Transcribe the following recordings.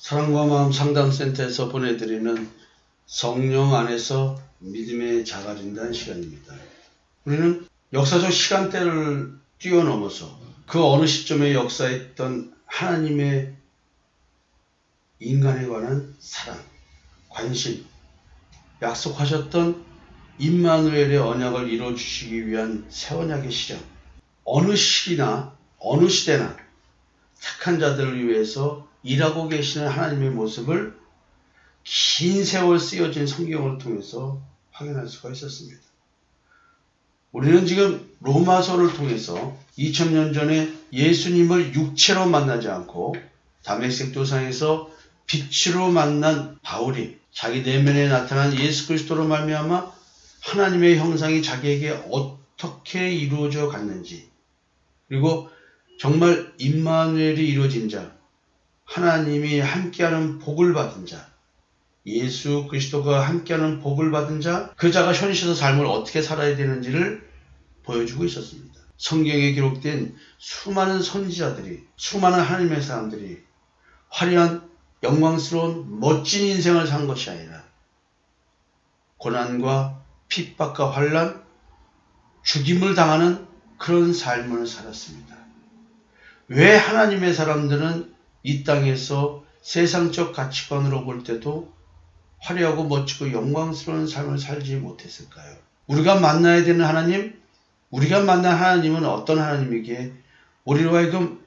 사랑과 마음 상담센터에서 보내드리는 성령 안에서 믿음의 자가진단 시간입니다. 우리는 역사적 시간대를 뛰어넘어서 그 어느 시점에 역사했던 하나님의 인간에 관한 사랑, 관심, 약속하셨던 임마누엘의 언약을 이루어 주시기 위한 새 언약의 실현. 어느 시기나 어느 시대나 택한 자들을 위해서 일하고 계시는 하나님의 모습을 긴 세월 쓰여진 성경을 통해서 확인할 수가 있었습니다. 우리는 지금 로마서를 통해서 2000년 전에 예수님을 육체로 만나지 않고 담액색 도상에서 빛으로 만난 바울이 자기 내면에 나타난 예수 그리스도로 말미암아 하나님의 형상이 자기에게 어떻게 이루어져 갔는지 그리고 정말 임마누엘이 이루어진 자 하나님이 함께하는 복을 받은 자 예수 그리스도가 함께하는 복을 받은 자, 그 자가 현실의 삶을 어떻게 살아야 되는지를 보여주고 있었습니다. 성경에 기록된 수많은 선지자들이, 수많은 하나님의 사람들이 화려한 영광스러운 멋진 인생을 산 것이 아니라 고난과 핍박과 환란, 죽임을 당하는 그런 삶을 살았습니다. 왜 하나님의 사람들은 이 땅에서 세상적 가치관으로 볼 때도 화려하고 멋지고 영광스러운 삶을 살지 못했을까요? 우리가 만나야 되는 하나님, 우리가 만난 하나님은 어떤 하나님이기에 우리로 하여금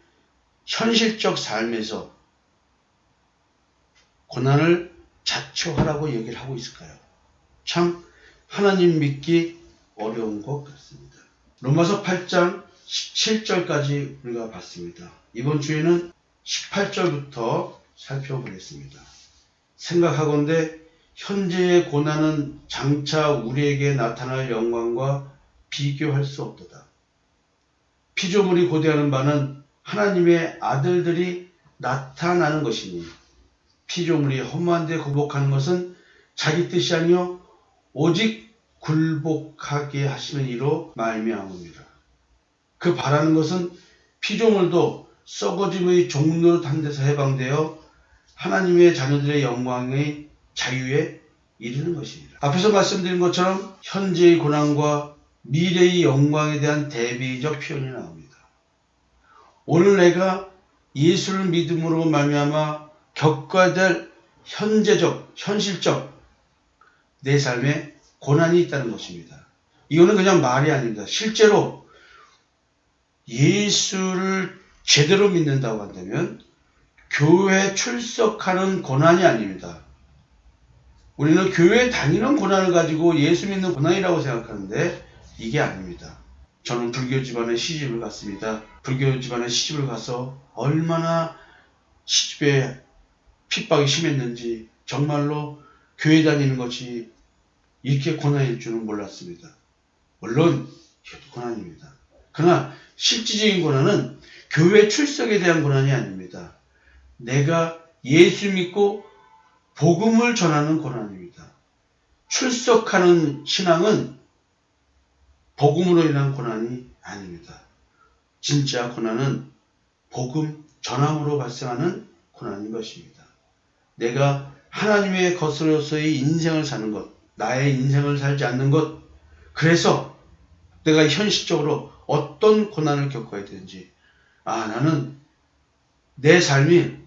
현실적 삶에서 고난을 자초하라고 얘기를 하고 있을까요? 참 하나님 믿기 어려운 것 같습니다. 로마서 8장 17절까지 우리가 봤습니다. 이번 주에는 18절부터 살펴보겠습니다. 생각하건대 현재의 고난은 장차 우리에게 나타날 영광과 비교할 수 없도다. 피조물이 고대하는 바는 하나님의 아들들이 나타나는 것이니 피조물이 허무한데 굴복하는 것은 자기 뜻이 아니요 오직 굴복하게 하시는 이로 말미암습니다. 그 바라는 것은 피조물도 썩어짐의 종로로 탄 데서 해방되어 하나님의 자녀들의 영광의 자유에 이르는 것입니다. 앞에서 말씀드린 것처럼 현재의 고난과 미래의 영광에 대한 대비적 표현이 나옵니다. 오늘 내가 예수를 믿음으로 말미암아 겪어야 될 현재적, 현실적 내 삶에 고난이 있다는 것입니다. 이거는 그냥 말이 아닙니다. 실제로 예수를 제대로 믿는다고 한다면 교회 출석하는 고난이 아닙니다. 우리는 교회 다니는 고난을 가지고 예수 믿는 고난이라고 생각하는데 이게 아닙니다. 저는 불교 집안에 시집을 갔습니다. 불교 집안에 시집을 가서 얼마나 시집에 핍박이 심했는지 정말로 교회 다니는 것이 이렇게 고난일 줄은 몰랐습니다. 물론 이것도 고난입니다. 그러나 실질적인 고난은 교회 출석에 대한 고난이 아닙니다. 내가 예수 믿고 복음을 전하는 고난입니다. 출석하는 신앙은 복음으로 인한 고난이 아닙니다. 진짜 고난은 복음 전함으로 발생하는 고난인 것입니다. 내가 하나님의 것으로서의 인생을 사는 것, 나의 인생을 살지 않는 것, 그래서 내가 현실적으로 어떤 고난을 겪어야 되는지, 아, 나는 내 삶이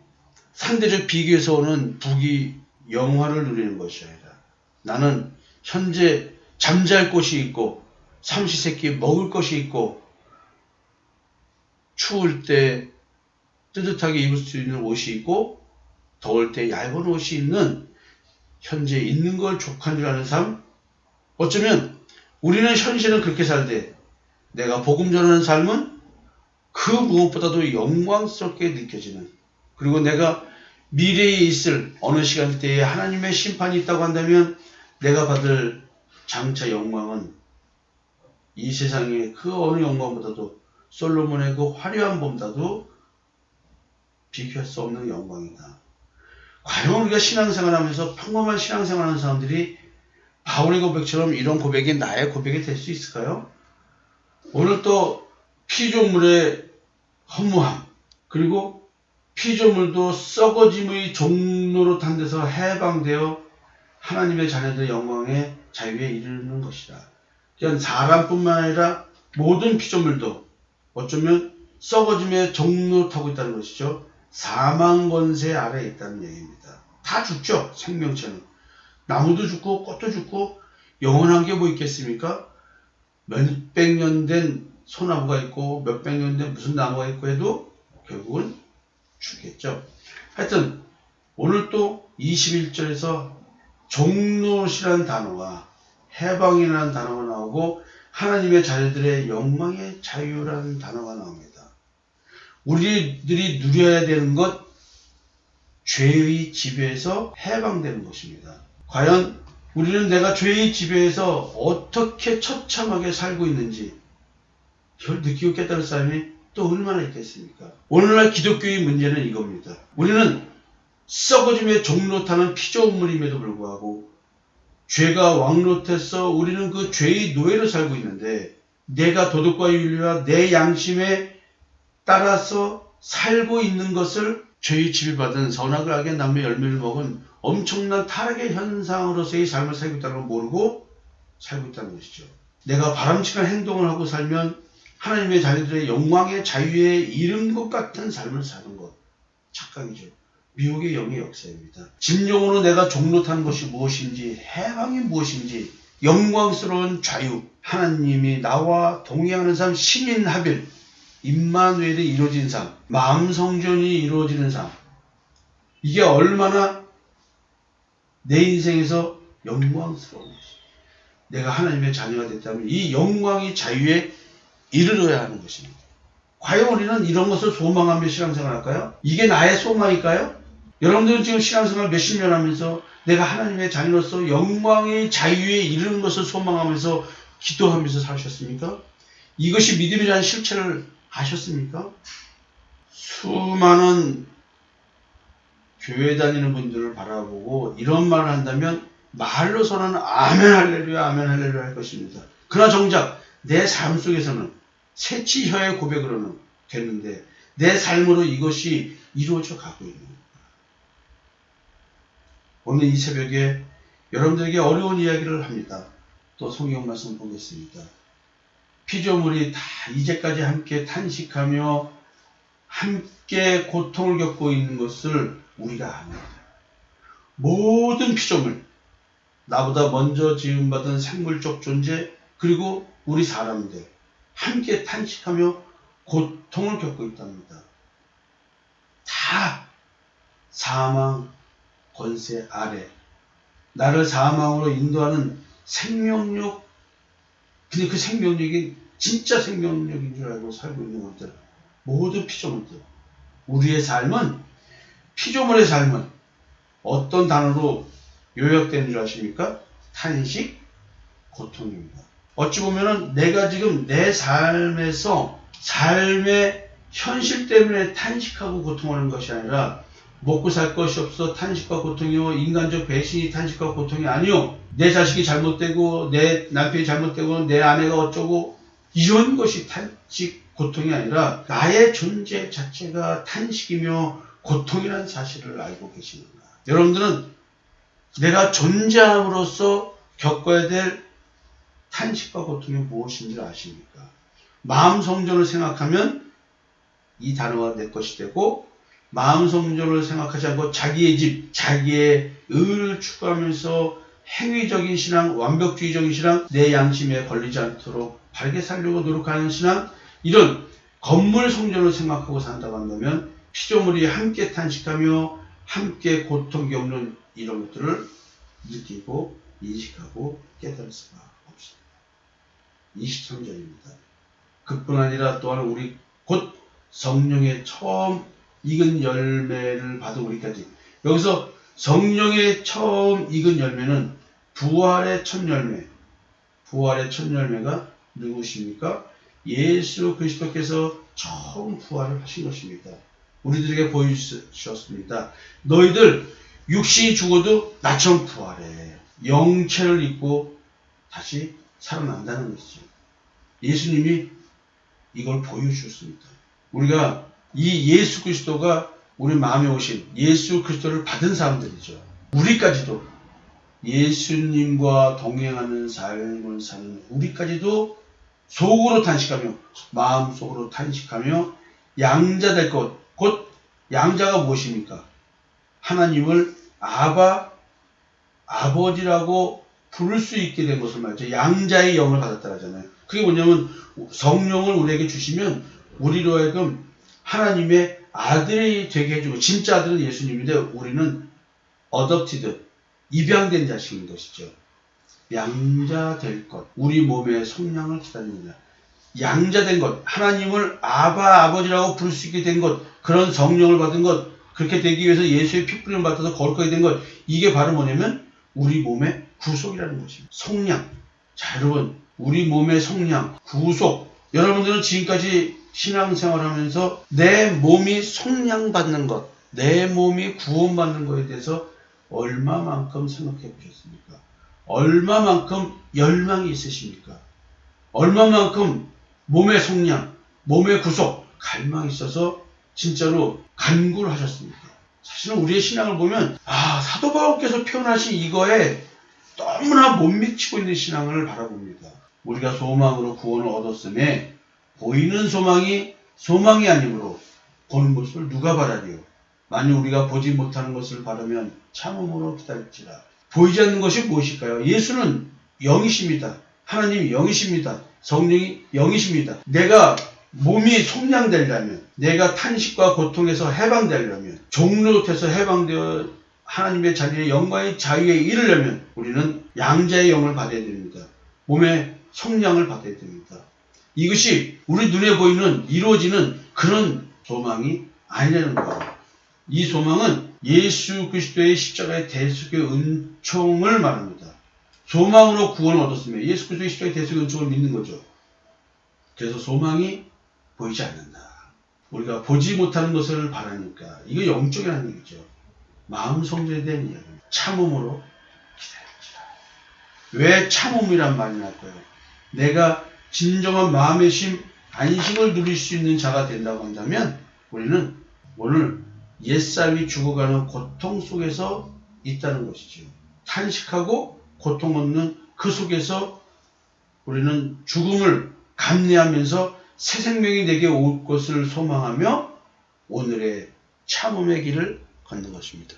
상대적 비교에서 오는 부귀 영화를 누리는 것이 아니라 나는 현재 잠잘 곳이 있고 삼시세끼 먹을 것이 있고 추울 때 뜨뜻하게 입을 수 있는 옷이 있고 더울 때 얇은 옷이 있는 현재 있는 걸 족한 줄 아는 삶? 어쩌면 우리는 현실은 그렇게 살되 내가 복음 전하는 삶은 그 무엇보다도 영광스럽게 느껴지는 그리고 내가 미래에 있을 어느 시간대에 하나님의 심판이 있다고 한다면 내가 받을 장차 영광은 이 세상의 그 어느 영광보다도 솔로몬의 그 화려한 범다도 비교할 수 없는 영광이다. 과연 우리가 신앙생활 하면서 평범한 신앙생활 하는 사람들이 바울의 고백처럼 이런 고백이 나의 고백이 될 수 있을까요? 오늘 또 피조물의 허무함, 그리고 피조물도 썩어짐의 종로로 탄 데서 해방되어 하나님의 자녀들의 영광에 자유에 이르는 것이다. 그냥 사람뿐만 아니라 모든 피조물도 어쩌면 썩어짐의 종로 타고 있다는 것이죠. 사망 권세 아래에 있다는 얘기입니다. 다 죽죠. 생명체는. 나무도 죽고 꽃도 죽고 영원한 게 뭐 있겠습니까? 몇백 년 된 소나무가 있고 몇백 년 된 무슨 나무가 있고 해도 결국은 죽겠죠. 하여튼 오늘 또 21절에서 종롯이라는 단어가 해방이라는 단어가 나오고 하나님의 자녀들의 영광의 자유라는 단어가 나옵니다. 우리들이 누려야 되는 것 죄의 지배에서 해방되는 것입니다. 과연 우리는 내가 죄의 지배에서 어떻게 처참하게 살고 있는지 이걸 느끼고 깨달을 사람이 또 얼마나 있겠습니까? 오늘날 기독교의 문제는 이겁니다. 우리는 썩어짐의 종로 타는 피조물임에도 불구하고 죄가 왕롯해서 우리는 그 죄의 노예로 살고 있는데 내가 도덕과 윤리와 내 양심에 따라서 살고 있는 것을 죄의 지배받은 선악을 하게 남의 열매를 먹은 엄청난 타락의 현상으로서의 삶을 살고 있다는 걸 모르고 살고 있다는 것이죠. 내가 바람직한 행동을 하고 살면 하나님의 자녀들의 영광의 자유에 이른 것 같은 삶을 사는 것. 착각이죠. 미혹의 영의 역사입니다. 진정으로 내가 종로타는 것이 무엇인지, 해방이 무엇인지, 영광스러운 자유, 하나님이 나와 동행하는 삶, 시민합일, 임마누엘이 이루어진 삶, 마음 성전이 이루어지는 삶. 이게 얼마나 내 인생에서 영광스러운 것이. 내가 하나님의 자녀가 됐다면 이 영광이 자유에 이르러야 하는 것입니다. 과연 우리는 이런 것을 소망하며 신앙생활 할까요? 이게 나의 소망일까요? 여러분들은 지금 신앙생활 몇십 년 하면서 내가 하나님의 자녀로서 영광의 자유에 이르는 것을 소망하면서 기도하면서 사셨습니까? 이것이 믿음이라는 실체를 아셨습니까? 수많은 교회 다니는 분들을 바라보고 이런 말을 한다면 말로서는 아멘 할렐루야 아멘 할렐루야 할 것입니다. 그러나 정작 내 삶 속에서는 새치 혀의 고백으로는 됐는데 내 삶으로 이것이 이루어져 가고 있는 거예요. 오늘 이 새벽에 여러분들에게 어려운 이야기를 합니다. 또 성경 말씀 보겠습니다. 피조물이 다 이제까지 함께 탄식하며 함께 고통을 겪고 있는 것을 우리가 압니다. 모든 피조물, 나보다 먼저 지음받은 생물적 존재, 그리고 우리 사람들, 함께 탄식하며 고통을 겪고 있답니다. 다 사망 권세 아래, 나를 사망으로 인도하는 생명력, 근데 그 생명력이 진짜 생명력인 줄 알고 살고 있는 것들, 모든 피조물들. 우리의 삶은, 피조물의 삶은 어떤 단어로 요약되는 줄 아십니까? 탄식, 고통입니다. 어찌 보면은 내가 지금 내 삶에서 삶의 현실 때문에 탄식하고 고통하는 것이 아니라 먹고 살 것이 없어 탄식과 고통이요 인간적 배신이 탄식과 고통이 아니요 내 자식이 잘못되고 내 남편이 잘못되고 내 아내가 어쩌고 이런 것이 탄식 고통이 아니라 나의 존재 자체가 탄식이며 고통이라는 사실을 알고 계시는가 여러분들은 내가 존재함으로써 겪어야 될 탄식과 고통이 무엇인지 아십니까? 마음 성전을 생각하면 이 단어가 내 것이 되고 마음 성전을 생각하지 않고 자기의 집, 자기의 의를 추구하면서 행위적인 신앙, 완벽주의적인 신앙, 내 양심에 걸리지 않도록 바르게 살려고 노력하는 신앙, 이런 건물 성전을 생각하고 산다고 한다면 피조물이 함께 탄식하며 함께 고통 겪는 이런 것들을 느끼고 인식하고 깨달을 수가 없습니다. 23절입니다. 그뿐 아니라 또한 우리 곧 성령의 처음 익은 열매를 받은 우리까지 여기서 성령의 처음 익은 열매는 부활의 첫 열매 부활의 첫 열매가 누구십니까? 예수 그리스도께서 처음 부활을 하신 것입니다. 우리들에게 보여주셨습니다. 너희들 육신이 죽어도 나처럼 부활해. 영체를 입고 다시 살아난다는 것이죠. 예수님이 이걸 보여주셨습니다. 우리가 이 예수 그리스도가 우리 마음에 오신 예수 그리스도를 받은 사람들이죠. 우리까지도 예수님과 동행하는 삶을 사는 우리까지도 속으로 탄식하며 마음속으로 탄식하며 양자 될 것, 곧 양자가 무엇입니까? 하나님을 아바, 아버지라고 부를 수 있게 된 것을 말이죠. 양자의 영을 받았다 하잖아요. 그게 뭐냐면 성령을 우리에게 주시면 우리로 하여금 하나님의 아들이 되게 해주고 진짜 아들은 예수님인데 우리는 어덕티드 입양된 자식인 것이죠. 양자 될 것, 우리 몸의 성량을 기다립니다. 양자 된 것, 하나님을 아바 아버지라고 부를 수 있게 된 것, 그런 성령을 받은 것, 그렇게 되기 위해서 예수의 피뿌림을 받아서 거룩하게 된 것, 이게 바로 뭐냐면 우리 몸의 구속이라는 것입니다. 성량. 자, 여러분, 우리 몸의 성량, 구속. 여러분들은 지금까지 신앙생활 하면서 내 몸이 성량받는 것, 내 몸이 구원받는 것에 대해서 얼마만큼 생각해 보셨습니까? 얼마만큼 열망이 있으십니까? 얼마만큼 몸의 성량, 몸의 구속, 갈망이 있어서 진짜로 간구를 하셨습니까? 사실은 우리의 신앙을 보면 아 사도 바울께서 표현하신 이거에 너무나 못 미치고 있는 신앙을 바라봅니다. 우리가 소망으로 구원을 얻었음에 보이는 소망이 소망이 아니므로 보는 것을 누가 바라리요? 만일 우리가 보지 못하는 것을 바라면 참음으로 기다릴지라. 보이지 않는 것이 무엇일까요? 예수는 영이십니다. 하나님이 영이십니다. 성령이 영이십니다. 내가 몸이 속량되려면, 내가 탄식과 고통에서 해방되려면, 종로돼서 해방되어 하나님의 자리의 영광의 자유에 이르려면 우리는 양자의 영을 받아야 됩니다. 몸의 성량을 받아야 됩니다. 이것이 우리 눈에 보이는 이루어지는 그런 소망이 아니라는 거예요. 이 소망은 예수 그리스도의 십자가의 대속의 은총을 말합니다. 소망으로 구원을 얻었으며 예수 그리스도의 십자가의 대속의 은총을 믿는 거죠. 그래서 소망이 보이지 않는다. 우리가 보지 못하는 것을 바라니까 이거 영적이라는 얘기죠. 마음 대한 이야기입니다. 참음으로 기다립니다. 왜 참음이란 말이 나올까요? 내가 진정한 마음의 심, 안심을 누릴 수 있는 자가 된다고 한다면 우리는 오늘 옛사람이 죽어가는 고통 속에서 있다는 것이죠. 탄식하고 고통 없는 그 속에서 우리는 죽음을 감내하면서 새 생명이 내게 올 것을 소망하며 오늘의 참음의 길을 걷는 것입니다.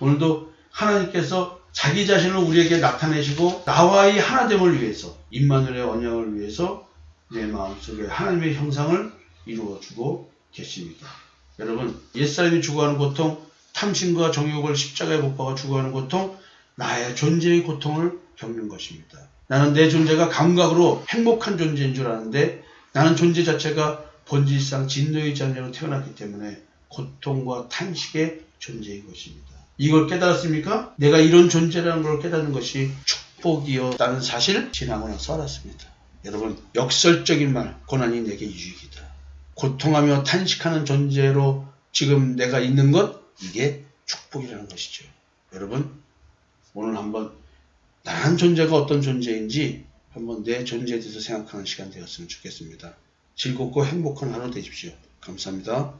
오늘도 하나님께서 자기 자신을 우리에게 나타내시고 나와의 하나됨을 위해서 임마누엘의 언약을 위해서 내 마음속에 하나님의 형상을 이루어 주고 계십니다. 여러분 옛사람이 죽어가는 고통 탐심과 정욕을 십자가에 못 박아 죽어가는 고통 나의 존재의 고통을 겪는 것입니다. 나는 내 존재가 감각으로 행복한 존재인 줄 아는데 나는 존재 자체가 본질상 진노의 자녀로 태어났기 때문에 고통과 탄식의 존재인 것입니다. 이걸 깨달았습니까? 내가 이런 존재라는 걸 깨닫는 것이 축복이었다는 사실 지나고 나서 알았습니다. 여러분 역설적인 말 고난이 내게 유익이다. 고통하며 탄식하는 존재로 지금 내가 있는 것 이게 축복이라는 것이죠. 여러분 오늘 한번 나란 존재가 어떤 존재인지 한번 내 존재에 대해서 생각하는 시간 되었으면 좋겠습니다. 즐겁고 행복한 하루 되십시오. 감사합니다.